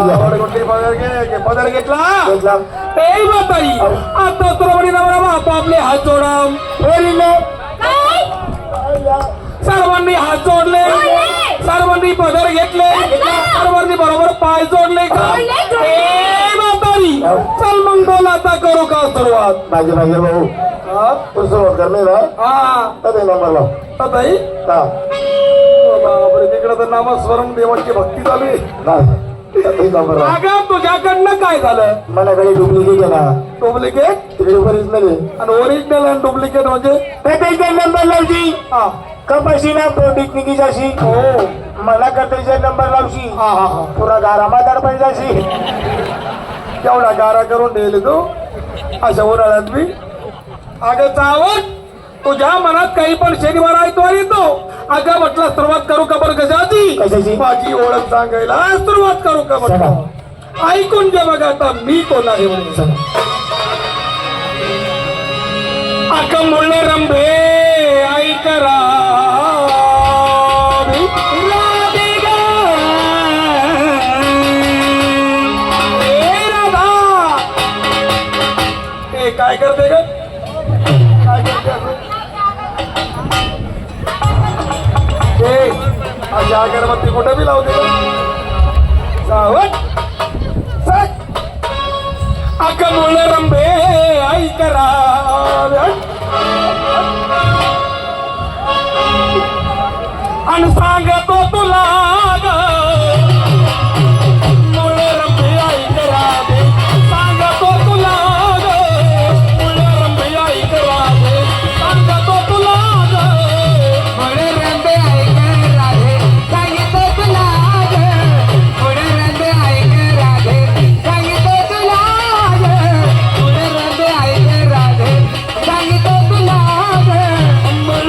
आवडगुंडी पदर घे घे, पदर घेतला. घेतला. ए म्हातारी आता नवरा बाप आपले हात जोडा सर्वांनी हात जोडले. सर्वांनी पदर घेतले. सर्वांनी बरोबर पाय जोडले का? चल मग बोल आता करू का सुरुवात? माझे माझे भाऊ. हा? तू सुरुवात कर नाही ना हा. तर नंबर लाव. ताई. हा. बापरे तिकडे तर नामस्मरण देवाची भक्ती चालू अगं तुझ्याकडनं काय झालं? मनाकडे डुप्लिकेट आहे ना. डुप्लिकेट तिकडे ओरिजिनल आहे. आणि ओरिजिनल आणि डुप्लिकेट म्हणजे? त्याचा नंबर लावशी हा. कपाशी ना पोटिकनिकी जाशी हो. मला करतायचा नंबर लावशी हा हा हा. पुरा गारामा दडपाय जाशी केवढा गारा करून ठेवले तू? अशा उन्हाळ्यात मी? अगं चावत तुझ्या मनात काही पण शनिवार आयतवार येतो. अगं म्हटलं सुरुवात करू का बरं कशाची कशाची? माझी ओळख सांगायला सुरुवात करू का म्हटलं ऐकून घे बघा आता मी कोण आहे म्हणून. अगं मुळे रंभे ऐकरा काय करते ग? काय करते? अशी अगरबत्ती कुठं बी लावते सावध अकमूळ रंबे ऐकरा आणि सांगतो तुला